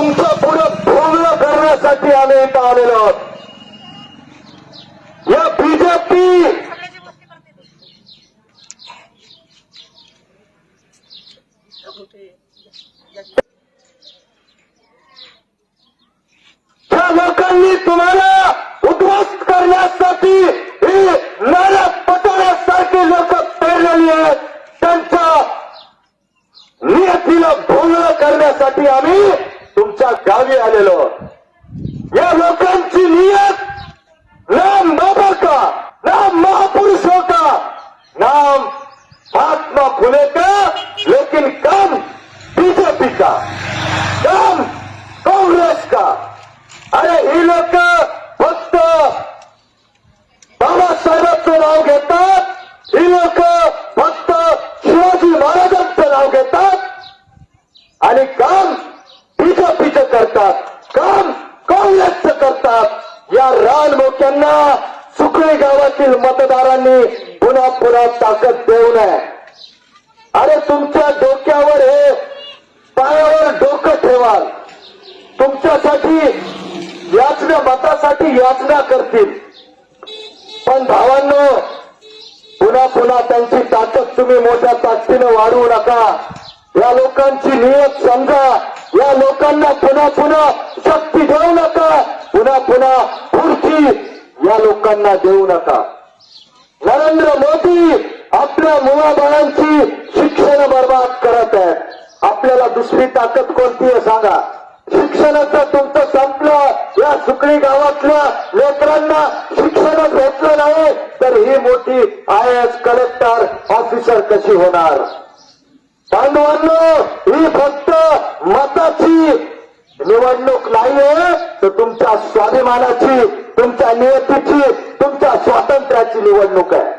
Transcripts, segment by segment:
तुमचं पुढं भोगलं करण्यासाठी आम्ही इथं आलेलो आहोत. या बीजेपी त्या लोकांनी तुम्हाला उद्ध्वस्त करण्यासाठी ही नाल्या पटवण्यासारखी लोक पेरलेली आहेत. त्यांच्या नियतीला भोंगळ करण्यासाठी आम्ही तुमच्या गावी आलेलो या लोकांची नियत नाम बाबा का नाम महापुरुषों का नाम महात्मा फुले का लेकिन काम बीजेपी का काम काँग्रेस का अरे ही लोक फक्त बाबासाहेबांचं नाव घेतात ही लोक फक्त शिवाजी महाराजांचं नाव घेतात. आणि काम बीजेपीचं करतात काम काँग्रेसचं करतात. या रानमोक्यांना सुकळी गावातील मतदारांनी पुन्हा पुन्हा ताकद देऊ नये. अरे तुमच्या डोक्यावर हे पायावर डोकं ठेवाल. तुमच्यासाठी याचना मतासाठी याचना करतील. पण भावांनो पुन्हा पुन्हा त्यांची ताकद तुम्ही मोठ्या ताकदीनं वाढवू नका. या लोकांची नियत समजा. या लोकांना पुन्हा पुन्हा शक्ती देऊ नका. पुन्हा पुन्हा खुर्ची या लोकांना देऊ नका. नरेंद्र मोदी आपल्या मुलाबाळांची शिक्षण बर्बाद करत आहेत. आपल्याला दुसरी ताकद कोणती आहे सांगा. शिक्षणाचं तुमचं संपलं. या सुकळी गावातल्या लेकरांना शिक्षणच भेटलं नाही तर ही मोठी आय एस कलेक्टर ऑफिसर कशी होणार? बांधवांनो ही फक्त मताची निवडणूक नाहीये तर तुमच्या स्वाभिमानाची तुमच्या नियतीची तुमच्या स्वातंत्र्याची निवडणूक आहे.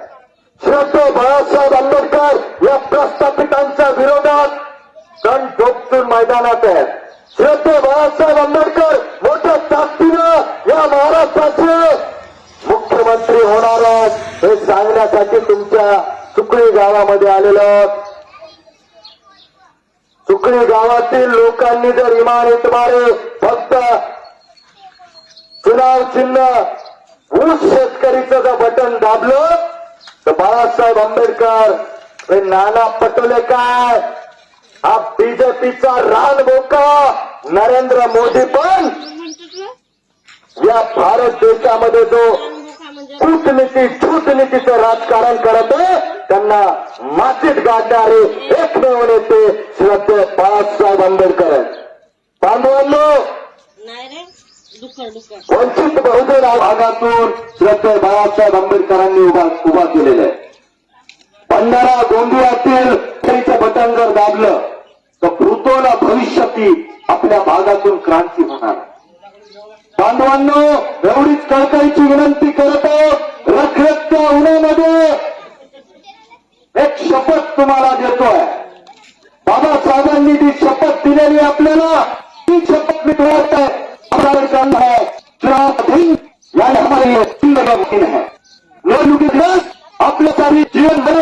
श्रोते बाळासाहेब आंबेडकर या प्रस्थापितांच्या विरोधात कण ठोकतून मैदानात आहेत. श्रोते बाळासाहेब आंबेडकर मोठ्या ताकदीनं या महाराष्ट्राचे मुख्यमंत्री होणार आहेत. हे सांगण्यासाठी तुमच्या सुकळी गावामध्ये आलेलं तुकडी गावातील लोकांनी जर इमारत मारे फक्त चुनाव चिन्ह ऊस शेतकरीचं जर बटन दाबलं तर बाळासाहेब आंबेडकर हे नाना पटोले काय? हा बीजेपीचा रान बोका नरेंद्र मोदी पण या भारत देशामध्ये जो कूटनीती झूटनीतीचं राजकारण करत आहे त्यांना मातीत गाडणारे एकमेव नेते श्रद्धे बाळासाहेब आंबेडकर बांधवांनो वंचित बहुजन भागातून श्रद्धे बाळासाहेब आंबेडकरांनी उभा उभा केलेलं आहे भंडारा गोंदियातील बटन जर दाबलं तर प्लुतोला भविष्याती आपल्या भागातून क्रांती होणार. बांधवांनो एवढीच कळकळीची विनंती करत आहोत रखरखत्या उन्हामध्ये शपथ तुम्हाला देतोय. बाबासाहेबांनी जी शपथ दिलेली आपल्याला ती शपथ मी तुम्हाला आंबेडकर है चुनाव यानी हमारे लिए जिंदगी है. निवडणुकी दिवस सारी जीवन भर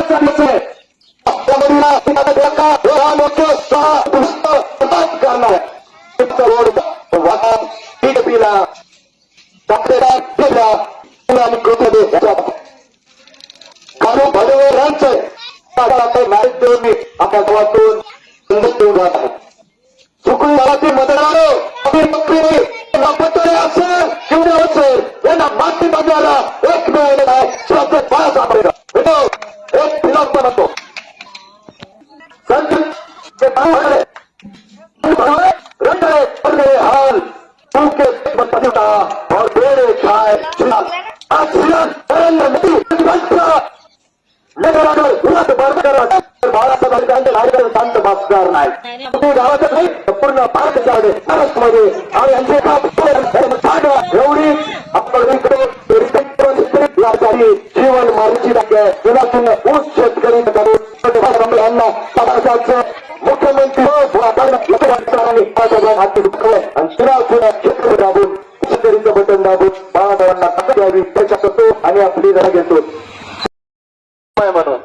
एक मिळालेला आहे श्रद्धे पास आंबेडकर मिळतो एक फिरस्त म्हणतो संत के बाबा रंग रंगे हाल तूके पतिता और बेड़े खाए आक्सिजन नरेंद्र मोदी मंत्र नगराकडे उलट बंद करा बाळासाहेब आंबेडकरांचे नागरिक शांत बसणार नाही तुम्ही गावातच नाही तर पूर्ण भारतामध्ये महाराष्ट्रामध्ये आणि यांचे काम एवढी आपण इकडे यासाठी जीवन मारुची आहे दिनातून ऊस शेतकरी यांना समाजाचं मुख्यमंत्री हो, आणि चुनाव चुनाव क्षेत्र दाबून शेतकरीचं बटन दाबून बाळासाहेबांना ताकद द्यावी त्याच्या करतो आणि आपली जरा घेतो. म्हणून.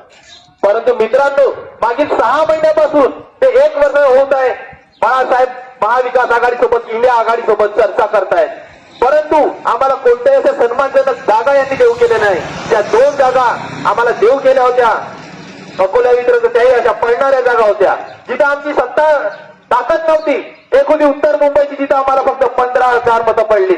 परंतु मित्रांनो मागील सहा महिन्यापासून ते एक वर्ष होत आहे. बाळासाहेब महाविकास आघाडीसोबत इंडिया आघाडीसोबत चर्चा करतायत. परंतु आम्हाला कोणत्याही असं सन्मानजनक जागा यांनी देऊ केल्या नाही त्या दोन जागा आम्हाला देव केल्या होत्या. अकोल्या वितरण त्याही अशा पडणाऱ्या जागा होत्या. जिथं आमची सत्ता ताकद नव्हती. एक होती उत्तर मुंबईची जिथं आम्हाला फक्त पंधरा हजार मतं पडली.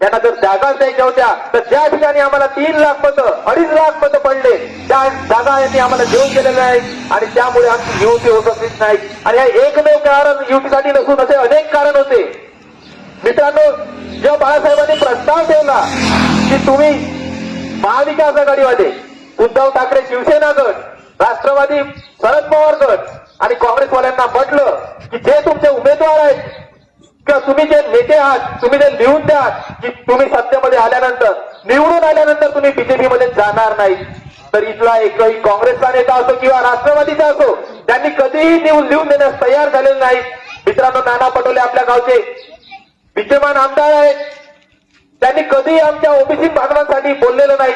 त्यांना जर जागा द्यायच्या होत्या तर ज्या ठिकाणी आम्हाला तीन लाख मतं अडीच लाख मतं पडले त्या जागा यांनी आम्हाला देऊन केलेल्या आहेत आणि त्यामुळे आमची युती होत असलीच नाही आणि हे एकमेव कारण युतीसाठी नसून असे अनेक कारण होते. मित्रांनो जेव्हा बाळासाहेबांनी प्रस्ताव ठेवला की तुम्ही महाविकास आघाडीवाले उद्धव ठाकरे शिवसेना गट राष्ट्रवादी शरद पवार गट आणि काँग्रेसवाल्यांना म्हटलं की जे तुमचे उमेदवार आहेत किंवा तुम्ही जे नेते आहात तुम्ही जे लिहून द्या की तुम्ही सत्तेमध्ये आल्यानंतर निवडून आल्यानंतर तुम्ही बीजेपी मध्ये जाणार नाही. तर इथला एकही काँग्रेसचा नेता असो किंवा राष्ट्रवादीचा असो त्यांनी कधीही लिहून लिहून देण्यास तयार झालेले नाही. मित्रांनो नाना पटोले आपल्या गावचे विद्यमान आमदार आहेत. त्यांनी कधीही आमच्या ओबीसी बांधवांसाठी बोललेलं नाही.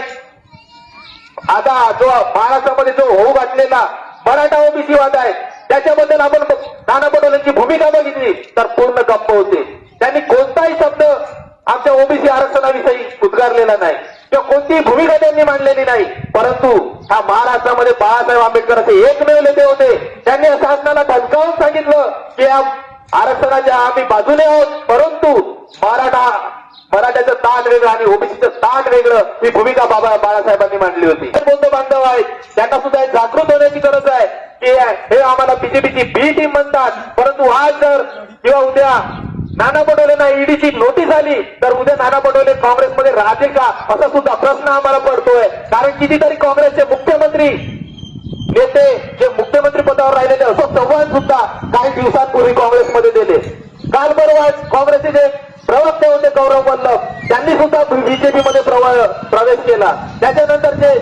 आता जो महाराष्ट्रामध्ये जो होऊ घातलेला मराठा ओबीसी वाद आहे त्याच्याबद्दल आपण नाना पटोलेंची भूमिका बघितली तर पूर्ण गप्प होते. त्यांनी कोणताही शब्द आमच्या ओबीसी आरक्षणाविषयी उद्गारलेला नाही. किंवा कोणतीही भूमिका त्यांनी मांडलेली नाही. परंतु हा महाराष्ट्रामध्ये बाळासाहेब आंबेडकर असे एकमेव नेते होते. त्यांनी शासनाला धमकावून सांगितलं की या आरक्षणाच्या आम्ही बाजूने आहोत. परंतु मराठा मराठ्याचं ताण वेगळं आणि ओबीसीचं ताण वेगळं ही भूमिका बाबा बाळासाहेबांनी मांडली होती. कोणते बांधव आहेत त्यांना सुद्धा जागृत होण्याची गरज आहे की हे आम्हाला बीजेपीची बी टीम म्हणतात. परंतु आज जर किंवा उद्या नाना पटोलेंना ईडीची नोटीस आली तर उद्या नाना पटोले काँग्रेसमध्ये राहतील का? असा सुद्धा प्रश्न आम्हाला पडतोय. कारण कितीतरी काँग्रेसचे मुख्यमंत्री नेते जे मुख्यमंत्री पदावर राहिलेले असं चव्हाण सुद्धा काही दिवसांपूर्वी काँग्रेसमध्ये दिले. काल परवा काँग्रेसचे जे प्रवक्ते होते गौरव वल्लभ. त्यांनी सुद्धा बीजेपी मध्ये प्रवेश केला. त्याच्यानंतर जे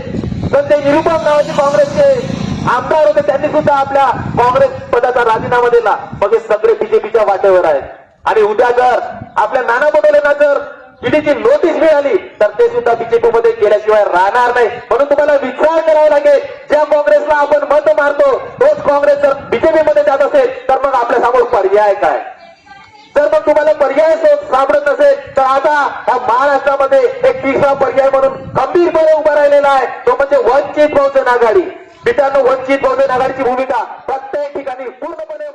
संजय निरुपम नावाचे काँग्रेसचे आमदार होते त्यांनी सुद्धा आपल्या काँग्रेस पदाचा राजीनामा दिला. मग हे सगळे बीजेपीच्या वाटेवर आहेत. आणि उद्या जर आपल्या नाना पटोलेंना जर ईडीची नोटीस मिळाली तर ते सुद्धा बीजेपी मध्ये गेल्याशिवाय राहणार नाही. म्हणून तुम्हाला विचार करावा लागेल ज्या काँग्रेसला आपण मत मारतो तोच काँग्रेस जर बीजेपी मध्ये जात असेल तर मग आपल्यासमोर पर्याय काय? जर मग तुम्हाला पर्याय सापडत नसेल तर आता या महाराष्ट्रामध्ये एक तिसरा पर्याय म्हणून खंबीरपणे उभा राहिलेला आहे तो म्हणजे वंचित बहुजन आघाडी. मित्रांनो वंचित बहुजन आघाडीची भूमिका प्रत्येक ठिकाणी पूर्णपणे